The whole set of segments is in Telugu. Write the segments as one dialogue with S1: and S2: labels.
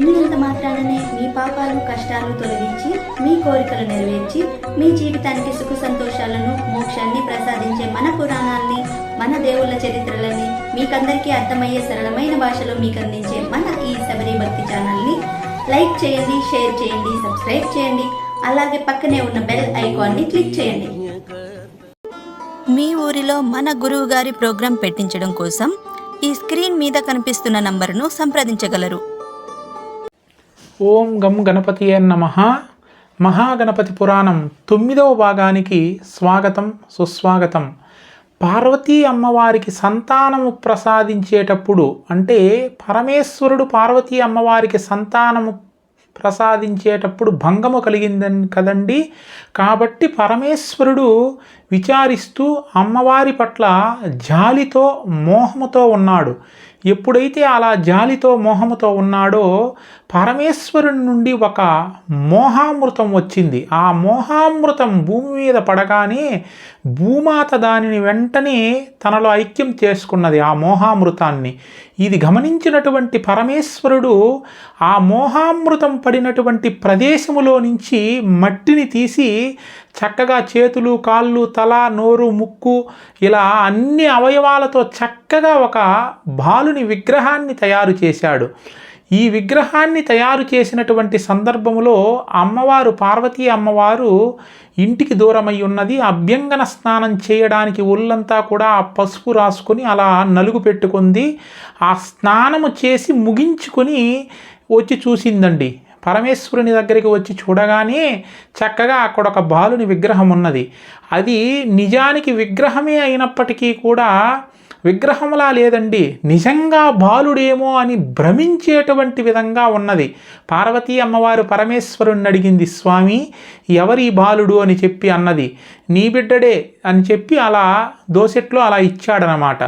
S1: విన్నంత మాత్రాననే మీ పాపాలు కష్టాలు తొలగించి మీ కోరికలు నెరవేర్చి మీ జీవితానికి సుఖ సంతోషాలను మోక్షాన్ని ప్రసాదించే మన పురాణాల్ని మన దేవుళ్ళ చరిత్రలని మీకందరికీ అర్థమయ్యే సరళమైన భాషలో మీకు అందించే మన ఈ శబరి భక్తి ఛానల్ని లైక్ చేయండి షేర్ చేయండి సబ్స్క్రైబ్ చేయండి అలాగే పక్కనే ఉన్న బెల్ ఐకాన్ని క్లిక్ చేయండి.
S2: మీ ఊరిలో మన గురువు గారి ప్రోగ్రాం పెట్టించడం కోసం ఈ స్క్రీన్ మీద కనిపిస్తున్న నంబరును సంప్రదించగలరు.
S3: ఓం గం గణపతి నమ. మహాగణపతి పురాణం తొమ్మిదవ భాగానికి స్వాగతం సుస్వాగతం. పార్వతీ అమ్మవారికి సంతానము ప్రసాదించేటప్పుడు అంటే పరమేశ్వరుడు పార్వతీ అమ్మవారికి సంతానము ప్రసాదించేటప్పుడు భంగము కలిగిందని కదండి? కాబట్టి పరమేశ్వరుడు విచారిస్తూ అమ్మవారి పట్ల జాలితో మోహముతో ఉన్నాడు. ఎప్పుడైతే అలా జాలితో మోహముతో ఉన్నాడో పరమేశ్వరుని నుండి ఒక మోహామృతం వచ్చింది. ఆ మోహామృతం భూమి మీద పడగానే భూమాత దానిని వెంటనే తనలో ఐక్యం చేసుకున్నది ఆ మోహామృతాన్ని. ఇది గమనించినటువంటి పరమేశ్వరుడు ఆ మోహామృతం పడినటువంటి ప్రదేశములో నుంచి మట్టిని తీసి చక్కగా చేతులు కాళ్ళు తల నోరు ముక్కు ఇలా అన్ని అవయవాలతో చక్కగా ఒక బాలుని విగ్రహాన్ని తయారు చేశాడు. ఈ విగ్రహాన్ని తయారు చేసినటువంటి సందర్భంలో అమ్మవారు పార్వతీ అమ్మవారు ఇంటికి దూరమై ఉన్నది. అభ్యంగన స్నానం చేయడానికి ఒళ్ళంతా కూడా ఆ పసుపు రాసుకొని అలా నలుగు పెట్టుకుంది. ఆ స్నానము చేసి ముగించుకొని వచ్చి చూసిందండి. పరమేశ్వరుని దగ్గరికి వచ్చి చూడగానే చక్కగా అక్కడ ఒక బాలుని విగ్రహం ఉన్నది. అది నిజానికి విగ్రహమే అయినప్పటికీ కూడా విగ్రహంలా లేదండి. నిజంగా బాలుడేమో అని భ్రమించేటువంటి విధంగా ఉన్నది. పార్వతీ అమ్మవారు పరమేశ్వరుణ్ణి అడిగింది స్వామి ఎవరి బాలుడు? అని చెప్పి అన్నది. నీ బిడ్డడే అని చెప్పి అలా దోసెట్లో అలా ఇచ్చాడనమాట.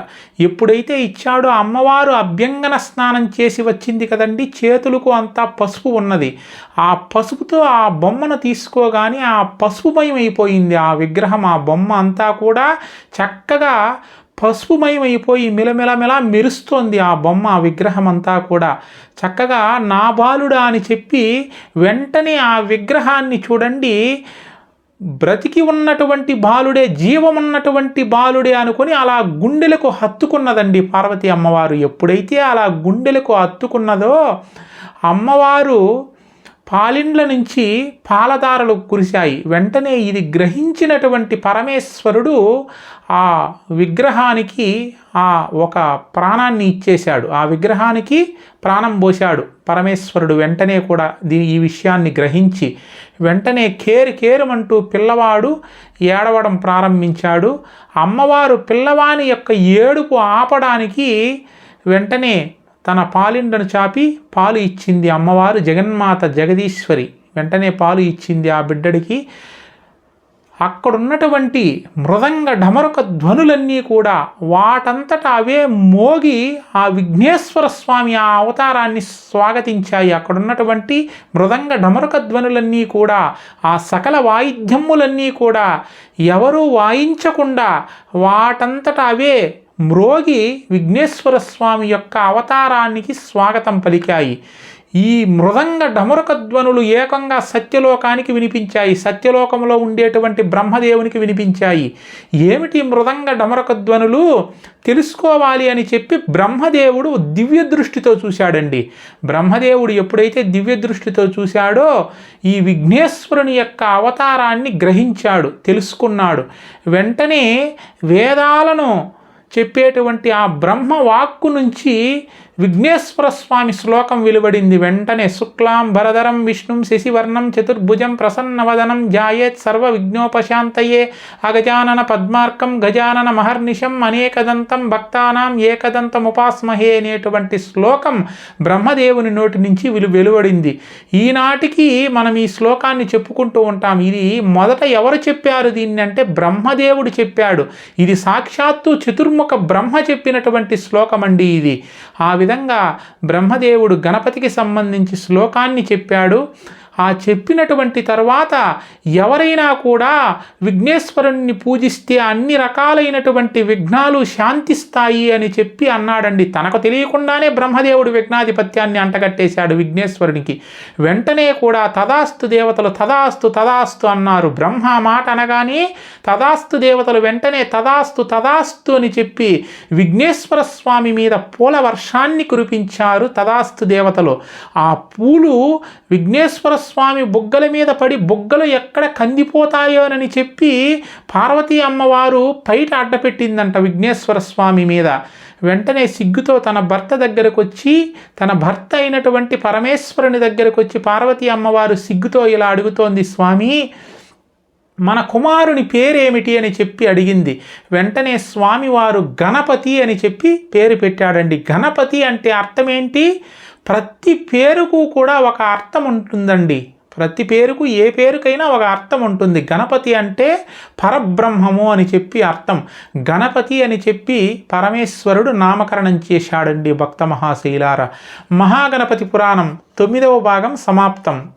S3: ఎప్పుడైతే ఇచ్చాడో అమ్మవారు అభ్యంగన స్నానం చేసి వచ్చింది కదండి చేతులకు అంతా పసుపు ఉన్నది. ఆ పసుపుతో ఆ బొమ్మను తీసుకోగానే ఆ పసుపుమయం అయిపోయింది ఆ విగ్రహం. ఆ బొమ్మ అంతా కూడా చక్కగా పసుపుమయమైపోయి మిలమిలమిలా మెరుస్తోంది ఆ బొమ్మ. ఆ విగ్రహం అంతా కూడా చక్కగా నా బాలుడా అని చెప్పి వెంటనే ఆ విగ్రహాన్ని చూడండి. బ్రతికి ఉన్నటువంటి బాలుడే జీవమున్నటువంటి బాలుడే అనుకొని అలా గుండెలకు హత్తుకున్నదండి పార్వతి అమ్మవారు. ఎప్పుడైతే అలా గుండెలకు హత్తుకున్నదో అమ్మవారు పాలిండ్ల నుంచి పాలధారలు కురిశాయి. వెంటనే ఇది గ్రహించినటువంటి పరమేశ్వరుడు ఆ విగ్రహానికి ఆ ఒక ప్రాణాన్ని ఇచ్చేశాడు. ఆ విగ్రహానికి ప్రాణం పోశాడు. పరమేశ్వరుడు వెంటనే కూడా దీని ఈ విషయాన్ని గ్రహించి వెంటనే కేరు కేరుమంటూ పిల్లవాడు ఏడవడం ప్రారంభించాడు. అమ్మవారు పిల్లవాని యొక్క ఏడుపు ఆపడానికి వెంటనే తన పాలిండను చాపి పాలు ఇచ్చింది అమ్మవారు జగన్మాత జగదీశ్వరి. వెంటనే పాలు ఇచ్చింది ఆ బిడ్డడికి. అక్కడున్నటువంటి మృదంగ ఢమరుక ధ్వనులన్నీ కూడా వాటంతట అవే మోగి ఆ విఘ్నేశ్వర స్వామి ఆ అవతారాన్ని స్వాగతించాయి. అక్కడున్నటువంటి మృదంగ ఢమరుక ధ్వనులన్నీ కూడా ఆ సకల వాయిద్యములన్నీ కూడా ఎవరూ వాయించకుండా వాటంతట అవే మ్రోగి విఘ్నేశ్వర స్వామి యొక్క అవతారానికి స్వాగతం పలికాయి. ఈ మృదంగ డమరుకధ్వనులు ఏకంగా సత్యలోకానికి వినిపించాయి. సత్యలోకంలో ఉండేటువంటి బ్రహ్మదేవునికి వినిపించాయి. ఏమిటి మృదంగ డమరుక ధ్వనులు? తెలుసుకోవాలి అని చెప్పి బ్రహ్మదేవుడు దివ్య దృష్టితో చూశాడండి. బ్రహ్మదేవుడు ఎప్పుడైతే దివ్య దృష్టితో చూశాడో ఈ విఘ్నేశ్వరుని యొక్క అవతారాన్ని గ్రహించాడు తెలుసుకున్నాడు. వెంటనే వేదాలను చెప్పేటువంటి ఆ బ్రహ్మ వాక్కు నుంచి విఘ్నేశ్వర స్వామి శ్లోకం వెలువడింది. వెంటనే శుక్లాం భరధరం విష్ణుం శశివర్ణం చతుర్భుజం ప్రసన్నవదనం జాయేత్ సర్వ విఘ్నోపశాంతయే అగజానన పద్మార్కం గజానన మహర్నిశం అనేకదంతం భక్తానాం ఏకదంతముపాస్మహే అనేటువంటి శ్లోకం బ్రహ్మదేవుని నోటి నుంచి విలు వెలువడింది. ఈనాటికి మనం ఈ శ్లోకాన్ని చెప్పుకుంటూ ఉంటాం. ఇది మొదట ఎవరు చెప్పారు దీన్ని అంటే బ్రహ్మదేవుడు చెప్పాడు. ఇది సాక్షాత్తు చతుర్ముఖ బ్రహ్మ చెప్పినటువంటి శ్లోకం అండి ఇది. ఆ విధంగా బ్రహ్మదేవుడు గణపతికి సంబంధించి శ్లోకాన్ని చెప్పాడు. ఆ చెప్పినటువంటి తర్వాత ఎవరైనా కూడా విఘ్నేశ్వరుణ్ణి పూజిస్తే అన్ని రకాలైనటువంటి విఘ్నాలు శాంతిస్తాయి అని చెప్పి అన్నాడండి. తనకు తెలియకుండానే బ్రహ్మదేవుడు విఘ్నాధిపత్యాన్ని అంటగట్టేశాడు విఘ్నేశ్వరునికి. వెంటనే కూడా తదాస్తు దేవతలు తదాస్తు తదాస్తు అన్నారు. బ్రహ్మ మాట అనగానే తదాస్తు దేవతలు వెంటనే తదాస్తు తదాస్తు అని చెప్పి విఘ్నేశ్వర స్వామి మీద పూల వర్షాన్ని కురిపించారు తదాస్తు దేవతలు. ఆ పూలు విఘ్నేశ్వర స్వామి బుగ్గల మీద పడి బుగ్గలు ఎక్కడ కందిపోతాయోనని చెప్పి పార్వతీ అమ్మవారు పైట అడ్డపెట్టిందంట విఘ్నేశ్వర స్వామి మీద. వెంటనే సిగ్గుతో తన భర్త దగ్గరకు వచ్చి తన భర్త అయినటువంటి పరమేశ్వరుని దగ్గరకు వచ్చి పార్వతీ అమ్మవారు సిగ్గుతో ఇలా అడుగుతోంది స్వామి మన కుమారుని పేరేమిటి? అని చెప్పి అడిగింది. వెంటనే స్వామివారు గణపతి అని చెప్పి పేరు పెట్టాడండి. గణపతి అంటే అర్థం ఏంటి ప్రతి పేరుకు కూడా ఒక అర్థం ఉంటుందండి. ప్రతి పేరుకు ఏ పేరుకైనా ఒక అర్థం ఉంటుంది. గణపతి అంటే పరబ్రహ్మము అని చెప్పి అర్థం. గణపతి అని చెప్పి పరమేశ్వరుడు నామకరణం చేశాడండి భక్త మహాశైలార. మహాగణపతి పురాణం తొమ్మిదవ భాగం సమాప్తం.